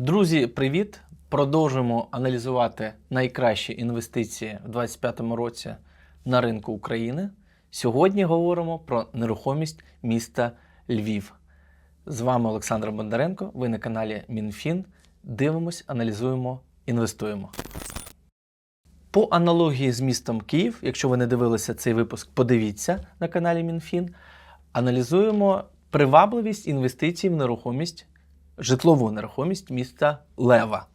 Друзі, привіт! Продовжуємо аналізувати найкращі інвестиції в 2025 році на ринку України. Сьогодні говоримо про нерухомість міста Львів. З вами Олександр Бондаренко. Ви на каналі МінФін. Дивимось, аналізуємо, інвестуємо. По аналогії з містом Київ, якщо ви не дивилися цей випуск, подивіться на каналі МінФін. Аналізуємо привабливість інвестицій в нерухомість, житлову нерухомість міста Лева.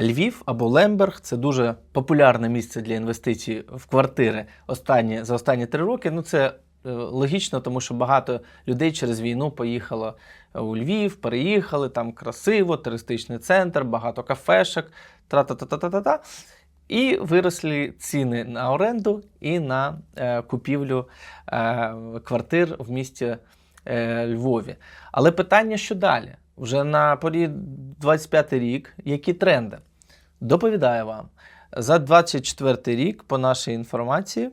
Львів або Лемберг це дуже популярне місце для інвестицій в квартири останні, за останні три роки. Ну це е, логічно, тому що багато людей через війну поїхало у Львів, переїхали, там красиво, туристичний центр, багато кафешок, тра-та-та-та-та-та. І виросли ціни на оренду і на е, купівлю е, квартир в місті е, Львові. Але питання, що далі? Вже на порі 25 рік, які тренди? Доповідаю вам. За 24 рік, по нашій інформації,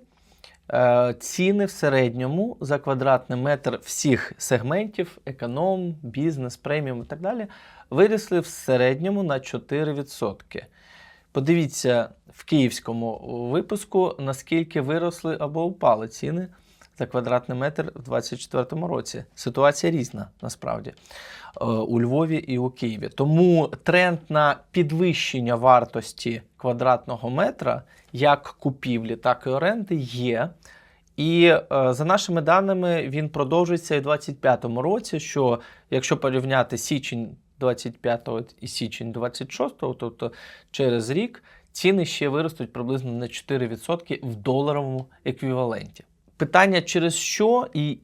е, ціни в середньому за квадратний метр всіх сегментів, економ, бізнес, преміум і так далі, виросли в середньому на 4%. Подивіться в київському випуску, наскільки виросли або впали ціни за квадратний метр в 2024 році. Ситуація різна насправді е, у Львові і у Києві. Тому тренд на підвищення вартості квадратного метра як купівлі, так і оренди є. І е, за нашими даними він продовжується і у 2025 році. Що якщо порівняти січень 25 і січень 26, тобто через рік, ціни ще виростуть приблизно на 4% в доларовому еквіваленті. Питання, через що і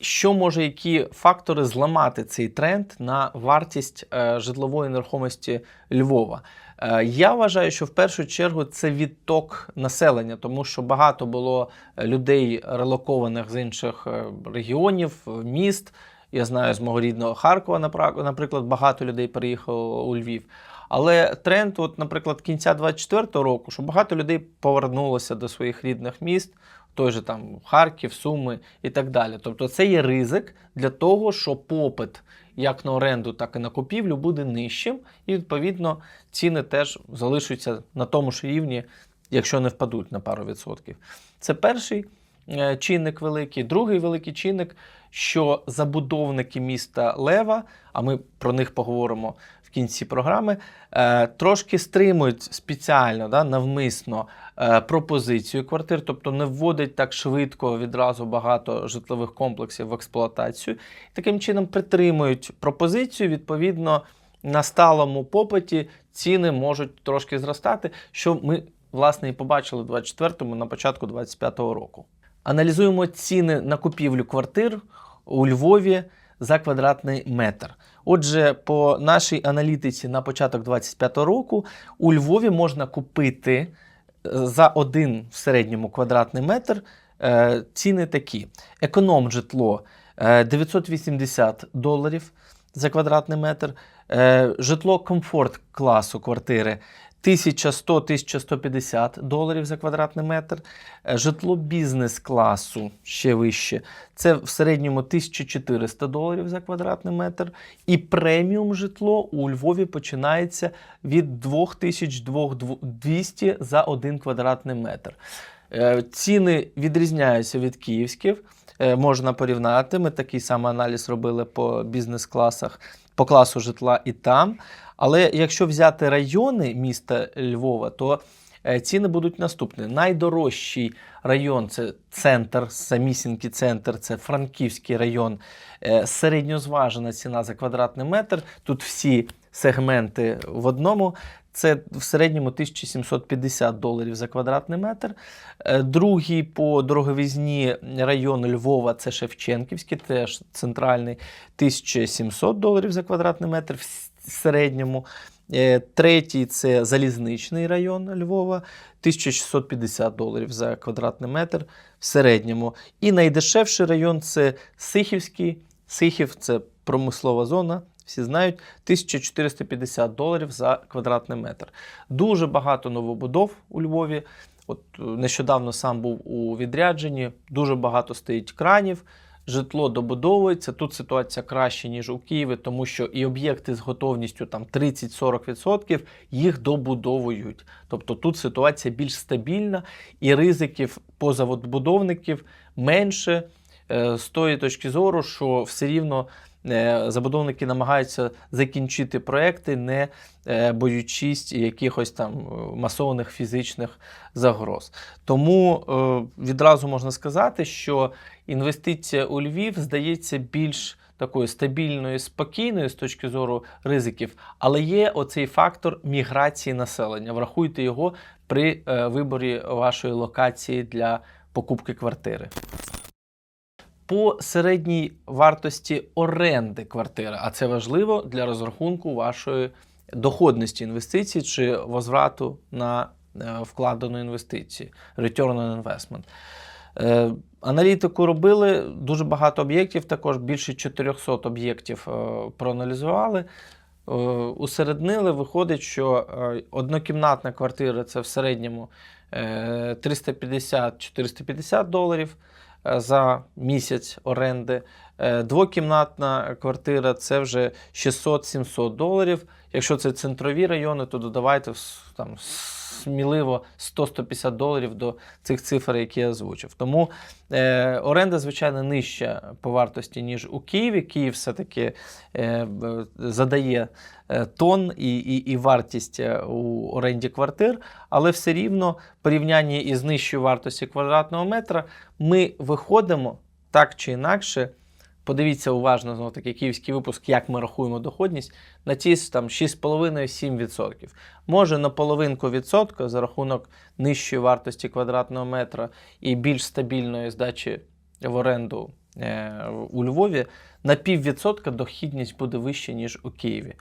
що може, які фактори зламати цей тренд на вартість е, житлової нерухомості Львова? Е, я вважаю, що в першу чергу це відток населення, тому що багато було людей релокованих з інших е, регіонів, міст. Я знаю з мого рідного Харкова, наприклад, багато людей переїхало у Львів. Але тренд, от, наприклад, кінця 24-го року, що багато людей повернулося до своїх рідних міст, той же там Харків, Суми і так далі. Тобто це є ризик для того, що попит як на оренду, так і на купівлю буде нижчим, і відповідно ціни теж залишаться на тому ж рівні, якщо не впадуть на пару відсотків. Це перший е, чинник великий. Другий великий чинник, що забудовники міста Лева, а ми про них поговоримо в кінці програми, е, трошки стримують спеціально, да, навмисно е, пропозицію квартир, тобто не вводять так швидко відразу багато житлових комплексів в експлуатацію. Таким чином притримують пропозицію, відповідно, на сталому попиті ціни можуть трошки зростати, що ми, власне, і побачили в 24-му на початку 25-го року. Аналізуємо ціни на купівлю квартир у Львові за квадратний метр. Отже, по нашій аналітиці на початок 25 року у Львові можна купити е, за один в середньому квадратний метр е, ціни такі: економ житло е, 980 доларів за квадратний метр, е, житло комфорт класу квартири 1100-1150 доларів за квадратний метр, Е, житло бізнес класу ще вище. Це в середньому 1400 доларів за квадратний метр. І преміум житло у Львові починається від 2200 за один квадратний метр. Е, Ціни відрізняються від київських. Е, Можна порівняти. Ми такий самий аналіз робили по бізнес-класах, по класу житла і там. Але якщо взяти райони міста Львова, то е, ціни будуть наступні. Найдорожчий район це центр, самісінький центр, це Франківський район. Е, Середньозважена ціна за квадратний метр. Тут всі сегменти в одному. Це в середньому 1750 доларів за квадратний метр. Е, Другий по дороговізні район Львова це Шевченківський, теж центральний 1700 доларів за квадратний метр середньому. Е, Третій це залізничний район Львова, 1650 доларів за квадратний метр в середньому. І найдешевший район це Сихівський. Сихів це промислова зона. Всі знають 1450 доларів за квадратний метр. Дуже багато новобудов у Львові. От е, нещодавно сам був у відрядженні, дуже багато стоїть кранів. Житло добудовується. Тут ситуація краще, ніж у Києві, тому що і об'єкти з готовністю там 30-40% їх добудовують. Тобто тут ситуація більш стабільна і ризиків позаводбудовників менше е, з тої точки зору, що все рівно забудовники намагаються закінчити проекти, не е, боючись якихось там е, масованих фізичних загроз. Тому е, відразу можна сказати, що інвестиція у Львів здається більш такою стабільною, спокійною з точки зору ризиків, але є оцей фактор міграції населення. Врахуйте його при е, виборі вашої локації для покупки квартири. По середній вартості оренди квартири, а це важливо для розрахунку вашої доходності інвестицій чи возврату на е, вкладену інвестицію, return on investment. Е, Аналітику робили дуже багато об'єктів, також більше 400 об'єктів е, проаналізували. Усереднили, виходить, що однокімнатна квартира це в середньому е, 350-450 доларів за місяць оренди. Е, Двокімнатна квартира це вже 600-700 доларів. Якщо це центрові райони, то додавайте там сміливо 100-150 доларів до цих цифр, які я озвучив. Тому е, оренда, звичайно, нижча по вартості, ніж у Києві. Київ все-таки е, задає е, тон і, і, і вартість е, у оренді квартир, але все рівно в порівнянні із нижчою вартості квадратного метра ми виходимо так чи інакше. Подивіться уважно знову таки київський випуск, як ми рахуємо доходність на ті там 6,5-7%. Може на половинку відсотка за рахунок нижчої вартості квадратного метра і більш стабільної здачі в оренду е, у Львові, на піввідсотка дохідність буде вища, ніж у Києві.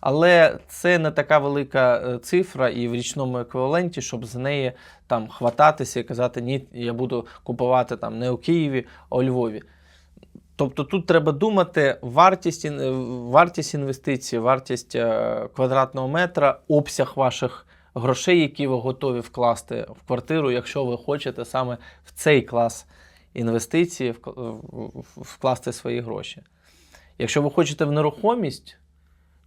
Але це не така велика е, цифра і в річному еквіваленті, щоб з неї там хвататися і казати, ні, я буду купувати там не у Києві, а у Львові. Тобто тут треба думати вартість, вартість інвестицій, вартість е, квадратного метра, обсяг ваших грошей, які ви готові вкласти в квартиру, якщо ви хочете саме в цей клас інвестицій вкласти свої гроші. Якщо ви хочете в нерухомість,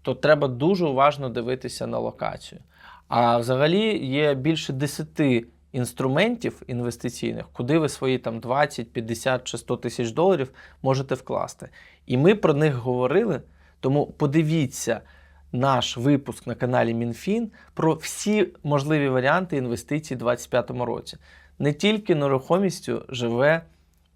то треба дуже уважно дивитися на локацію. А взагалі є більше 10 інструментів інвестиційних, куди ви свої там 20, 50 чи 100 тисяч доларів можете вкласти. І ми про них говорили, тому подивіться наш випуск на каналі МінФін про всі можливі варіанти інвестицій у 2025 році. Не тільки нерухомістю живе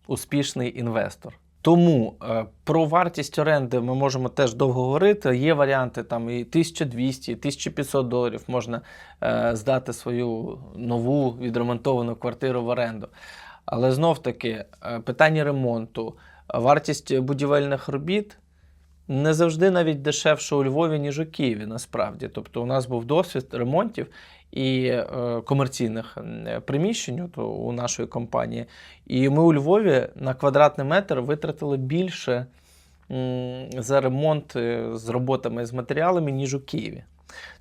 успішний інвестор. Тому е, про вартість оренди ми можемо теж довго говорити. Є варіанти там і 1200, і 1500 доларів можна е, здати свою нову відремонтовану квартиру в оренду. Але знов таки е, питання ремонту, вартість будівельних робіт не завжди навіть дешевше у Львові, ніж у Києві, насправді. Тобто, у нас був досвід ремонтів і е, комерційних е, приміщень то у нашої компанії. І ми у Львові на квадратний метр витратили більше м, за ремонт е, з роботами з матеріалами, ніж у Києві.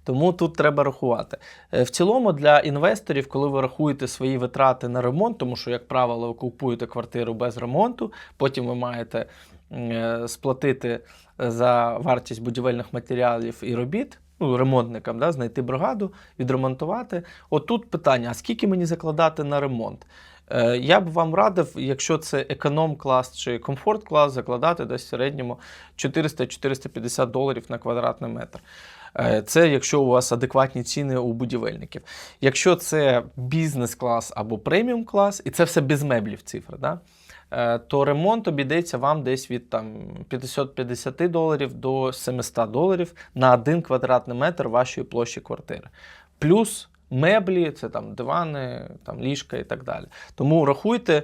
Тому тут треба рахувати. Е, В цілому для інвесторів, коли ви рахуєте свої витрати на ремонт, тому що, як правило, ви купуєте квартиру без ремонту, потім ви маєте е, сплатити за вартість будівельних матеріалів і робіт. Ну, ремонтникам да, знайти бригаду, відремонтувати. От тут питання: а скільки мені закладати на ремонт? Е, я б вам радив, якщо це економ-клас чи комфорт-клас, закладати десь в середньому 400-450 доларів на квадратний метр. Е, Це якщо у вас адекватні ціни у будівельників. Якщо це бізнес-клас або преміум-клас, і це все без меблів цифри, да? е, то ремонт обійдеться вам десь від там, 550 доларів до 700 доларів на один квадратний метр вашої площі квартири. Плюс меблі, це там дивани, там ліжка і так далі. Тому рахуйте,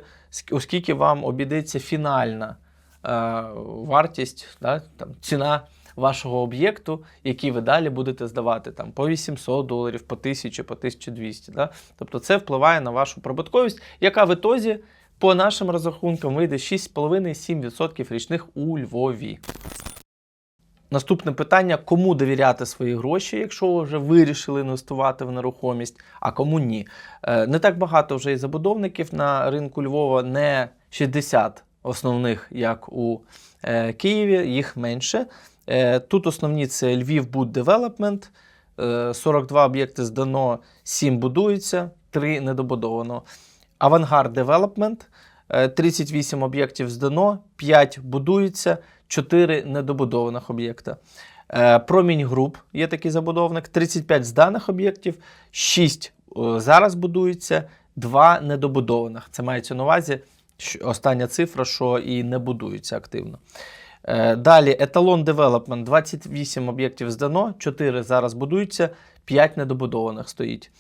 оскільки вам обійдеться фінальна е, вартість, да, там, ціна вашого об'єкту, який ви далі будете здавати там, по 800 доларів, по 1000, по 1200. Да? Тобто це впливає на вашу прибутковість, яка в ітозі, по нашим розрахункам, вийде 6,5-7% річних у Львові. Наступне питання: кому довіряти свої гроші, якщо ви вже вирішили інвестувати в нерухомість, а кому ні. Е, Не так багато вже і забудовників на ринку Львова, не 60 основних, як у е, Києві, їх менше. Е, тут основні це Львів Буд Девелопмент. 42 об'єкти здано, 7 будується, 3 недобудовано. Авангард Девелопмент. 38 об'єктів здано, 5 будується, 4 недобудованих об'єкта. Е, Промінь груп є такий забудовник, 35 зданих об'єктів, 6 е, зараз будується, 2 недобудованих. Це мається на увазі остання цифра, що і не будується активно. Е, Далі еталон девелопмент 28 об'єктів здано, 4 зараз будуються, 5 недобудованих стоїть.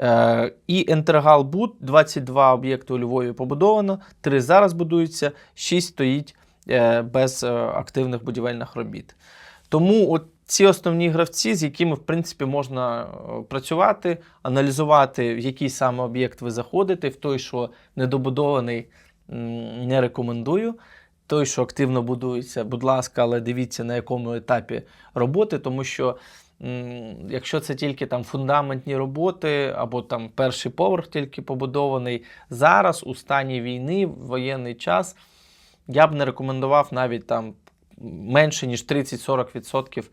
Е, І Ентергал Буд 22 об'єкти у Львові побудовано, 3 зараз будуються, 6 стоїть е, без е, активних будівельних робіт. Тому от ці основні гравці, з якими в принципі можна працювати, аналізувати, в який саме об'єкт ви заходите, в той, що недобудований, не рекомендую. Той, що активно будується, будь ласка, але дивіться на якому етапі роботи, тому що якщо це тільки там фундаментні роботи або там перший поверх тільки побудований, зараз у стані війни, в воєнний час, я б не рекомендував навіть там менше ніж 30-40%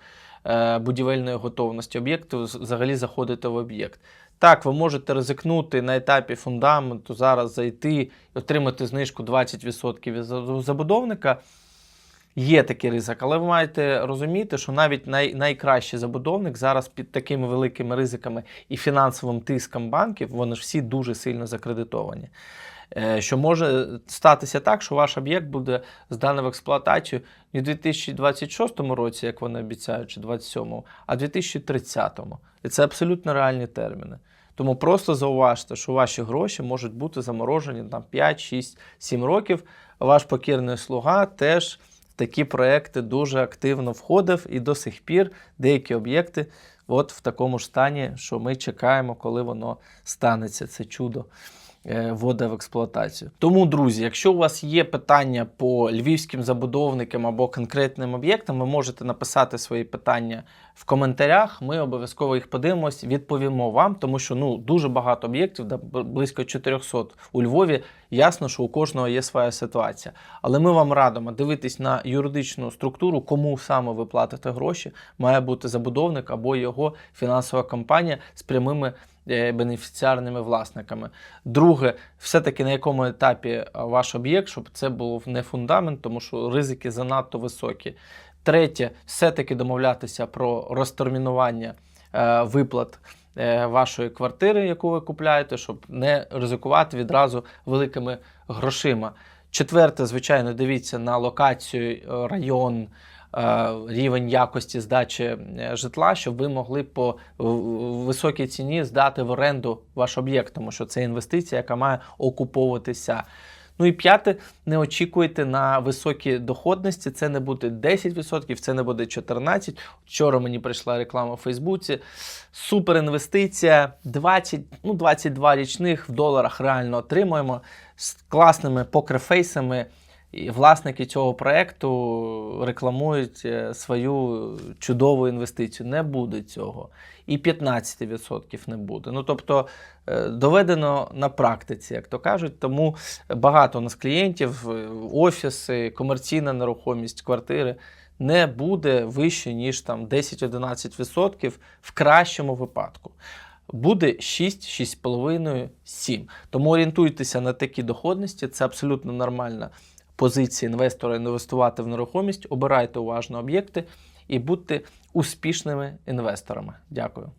е, будівельної готовності об'єкту взагалі заходити в об'єкт. Так, ви можете ризикнути на етапі фундаменту зараз зайти і отримати знижку 20% від забудовника. Є такий ризик, але ви маєте розуміти, що навіть най, найкращий забудовник зараз під такими великими ризиками і фінансовим тиском банків, вони ж всі дуже сильно закредитовані. Е, Що може статися так, що ваш об'єкт буде зданий в експлуатацію не в 2026 році, як вони обіцяють, чи 2027, а в 2030. І це абсолютно реальні терміни. Тому просто зауважте, що ваші гроші можуть бути заморожені там 5, 6, 7 років. Ваш покірний слуга теж в такі проекти дуже активно входив і до сих пір деякі об'єкти от в такому ж стані, що ми чекаємо, коли воно станеться. Це чудо е, ввода в експлуатацію. Тому, друзі, якщо у вас є питання по львівським забудовникам або конкретним об'єктам, ви можете написати свої питання в коментарях. Ми обов'язково їх подивимось, відповімо вам, тому що ну дуже багато об'єктів, близько 400 у Львові. Ясно, що у кожного є своя ситуація. Але ми вам радимо дивитись на юридичну структуру, кому саме ви платите гроші. Має бути забудовник або його фінансова компанія з прямими бенефіціарними власниками. Друге, все-таки на якому етапі е, ваш об'єкт, щоб це був не фундамент, тому що ризики занадто високі. Третє, все-таки домовлятися про розтермінування е, виплат е, вашої квартири, яку ви купляєте, щоб не ризикувати відразу великими грошима. Четверте, звичайно, дивіться на локацію, е, район, е, рівень якості здачі е, житла, щоб ви могли по в- в високій ціні здати в оренду ваш об'єкт, тому що це інвестиція, яка має окуповуватися. Ну і п'яте, не очікуйте на високі доходності. Це не буде 10%, це не буде 14%. Вчора мені прийшла реклама у Фейсбуці. Супер інвестиція, 20, ну 22 річних в доларах реально отримуємо з класними покерфейсами. І власники цього проекту рекламують е, свою чудову інвестицію. Не буде цього. І 15% не буде. Ну тобто е, доведено на практиці, як то кажуть. Тому багато у нас клієнтів, е, офіси, комерційна нерухомість, квартири не буде вище, ніж там 10-11% в кращому випадку. Буде 6, 6,5, 7. Тому орієнтуйтеся на такі доходності, це абсолютно нормальна позиція інвестора інвестувати в нерухомість. Обирайте уважно об'єкти і будьте успішними інвесторами. Дякую.